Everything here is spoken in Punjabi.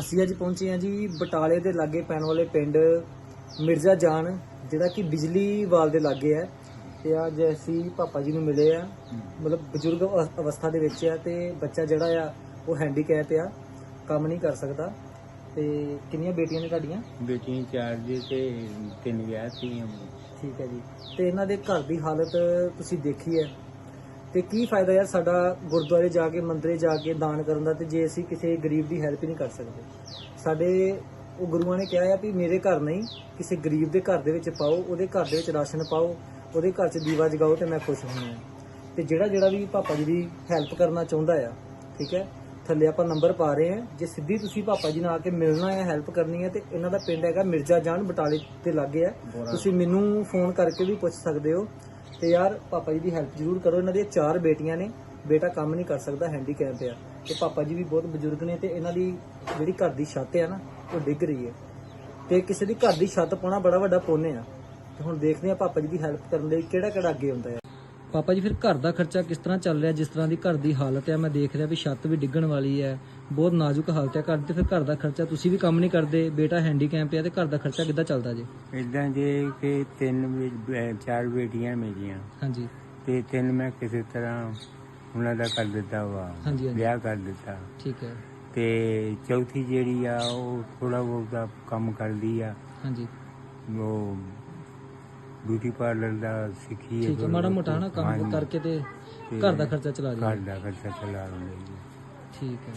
ਅਸੀਂ ਅੱਜ ਪਹੁੰਚੇ ਹਾਂ ਜੀ ਬਟਾਲੇ ਦੇ ਲਾਗੇ ਪੈਣ ਵਾਲੇ ਪਿੰਡ ਮਿਰਜ਼ਾ ਜਾਨ ਜਿਹੜਾ ਕਿ ਬਿਜਲੀ ਵਾਲ ਦੇ ਲਾਗੇ ਹੈ। ਤੇ ਅੱਜ ਅਸੀਂ ਪਾਪਾ ਜੀ ਨੂੰ ਮਿਲੇ ਆ। ਮਤਲਬ ਬਜ਼ੁਰਗ ਅਵ- ਅਵਸਥਾ ਦੇ ਵਿੱਚ ਆ ਤੇ ਬੱਚਾ ਜਿਹੜਾ ਆ ਉਹ ਹੈਂਡੀਕੈਪ ਆ ਕੰਮ ਨਹੀਂ ਕਰ ਸਕਦਾ। ਤੇ ਕਿੰਨੀਆਂ ਬੇਟੀਆਂ ਨੇ ਤੁਹਾਡੀਆਂ? ਬੇਟੀਆਂ ਚਾਰ ਜੀ ਤੇ ਤਿੰਨ ਵਿਆਹ ਤੀਆਂ ਠੀਕ ਹੈ ਜੀ। ਤੇ ਇਹਨਾਂ ਦੇ ਘਰ ਦੀ ਹਾਲਤ ਤੁਸੀਂ ਦੇਖੀ ਹੈ। ਤੇ ਕੀ ਫਾਇਦਾ ਯਾਰ ਸਾਡਾ ਗੁਰਦੁਆਰੇ ਜਾ ਕੇ ਮੰਦਰੇ ਜਾ ਕੇ ਦਾਨ ਕਰਨ ਦਾ ਤੇ ਜੇ ਅਸੀਂ ਕਿਸੇ ਗਰੀਬ ਦੀ ਹੈਲਪ ਹੀ ਨਹੀਂ ਕਰ ਸਕਦੇ। ਸਾਡੇ ਉਹ ਗੁਰੂਆਂ ਨੇ ਕਿਹਾ ਆ ਵੀ ਮੇਰੇ ਘਰ ਨਹੀਂ ਕਿਸੇ ਗਰੀਬ ਦੇ ਘਰ ਦੇ ਵਿੱਚ ਪਾਓ ਉਹਦੇ ਘਰ ਦੇ ਵਿੱਚ ਰਾਸ਼ਨ ਪਾਓ ਉਹਦੇ ਘਰ 'ਚ ਦੀਵਾ ਜਗਾਓ ਤੇ ਮੈਂ ਖੁਸ਼ ਹੋਣਾ ਤੇ ਜਿਹੜਾ ਜਿਹੜਾ ਵੀ ਪਾਪਾ ਜੀ ਦੀ ਹੈਲਪ ਕਰਨਾ ਚਾਹੁੰਦਾ ਆ ਠੀਕ ਹੈ ਥੱਲੇ ਆਪਾਂ ਨੰਬਰ ਪਾ ਰਹੇ ਹਾਂ ਜੇ ਸਿੱਧੀ ਤੁਸੀਂ ਪਾਪਾ ਜੀ ਨਾਲ ਆ ਕੇ ਮਿਲਣਾ ਹੈ ਹੈਲਪ ਕਰਨੀ ਹੈ ਤੇ ਇਹਨਾਂ ਦਾ ਪਿੰਡ ਹੈਗਾ ਮਿਰਜ਼ਾ ਜਾਨ ਬਟਾਲੇ ਦੇ ਲਾਗੇ ਹੈ ਤੁਸੀਂ ਮੈਨੂੰ ਫੋਨ ਕਰਕੇ ਵੀ ਪੁੱਛ ਸਕਦੇ ਹੋ। ਤੇ ਯਾਰ ਪਾਪਾ ਜੀ ਦੀ ਹੈਲਪ ਜ਼ਰੂਰ ਕਰੋ, ਇਹਨਾਂ ਦੀਆਂ ਚਾਰ ਬੇਟੀਆਂ ਨੇ, ਬੇਟਾ ਕੰਮ ਨਹੀਂ ਕਰ ਸਕਦਾ ਹੈਂਡੀਕੈਪ ਆ। ਤੇ ਪਾਪਾ ਜੀ ਵੀ ਬਹੁਤ ਬਜ਼ੁਰਗ ਨੇ ਤੇ ਇਹਨਾਂ ਦੀ ਜਿਹੜੀ ਘਰ ਦੀ ਛੱਤ ਆ ਨਾ, ਉਹ ਡਿੱਗ ਰਹੀ ਹੈ। ਤੇ ਕਿਸੇ ਦੀ ਘਰ ਦੀ ਛੱਤ ਪਾਉਣਾ ਬੜਾ ਵੱਡਾ ਪੁੰਨ ਆ। ਤੇ ਹੁਣ ਦੇਖਦੇ ਆ ਪਾਪਾ ਜੀ ਦੀ ਹੈਲਪ ਕਰਨ ਲਈ ਕਿਹੜਾ ਕਿਹੜਾ ਅੱਗੇ ਹੁੰਦਾ ਆ। ਪਾਪਾ ਜੀ, ਫਿਰ ਘਰ ਦਾ ਖਰਚਾ ਕਿਸ ਤਰ੍ਹਾਂ ਚੱਲ ਰਿਹਾ? ਜਿਸ ਤਰ੍ਹਾਂ ਦੀ ਘਰ ਦੀ ਹਾਲਤ ਹੈ ਮੈਂ ਦੇਖ ਰਿਹਾ ਵੀ ਛੱਤ ਵੀ ਡਿੱਗਣ ਵਾਲੀ ਹੈ ਬਹੁਤ ਨਾਜ਼ੁਕ ਹਾਲਤ ਹੈ ਘਰ ਤੇ ਫਿਰ ਘਰ ਦਾ ਖਰਚਾ ਤੁਸੀਂ ਵੀ ਕੰਮ ਨਹੀਂ ਕਰਦੇ ਬੇਟਾ ਹੈਂਡੀਕੈਪ ਹੈ ਤੇ ਘਰ ਦਾ ਖਰਚਾ ਕਿੱਦਾਂ ਚੱਲਦਾ ਜੀ? ਇਦਾਂ ਜੇ ਕਿ ਤਿੰਨ ਬੇ- ਬੇ- ਚਾਰ ਬੇਟੀਆਂ ਮੇਰੀਆਂ। ਹਾਂਜੀ। ਤੇ ਤਿੰਨ ਮੈਂ ਕਿਸੇ ਤਰ੍ਹਾਂ ਉਹਨਾਂ ਦਾ ਕਰ ਦਿੱਤਾ ਵਾ ਹਾਂਜੀ ਹਾਂਜੀ। ਵਿਆਹ ਕਰ ਦਿੱਤਾ। ਠੀਕ ਹੈ। ਤੇ ਚੌਥੀ ਜਿਹੜੀ ਆ ਉਹ ਥੋੜਾ ਬਹੁਤਾ ਕੰਮ ਕਰਦੀ ਆ। ਹਾਂਜੀ। ਉਹ ਬਿਊਟੀ ਪਾਰਲਰ ਦਾ ਸਿੱਖੀ ਠੀਕ ਹੈ ਮਾੜਾ ਮੋਟਾ ਨਾ ਕੰਮ ਹਾਂਜੀ। ਕਰਕੇ ਤੇ ਘਰ ਦਾ ਖਰਚਾ ਚਲਾ ਘਰ ਦਾ ਖਰਚਾ ਚਲਾ ਰਹੀ ਹੈ ਠੀਕ ਹੈ।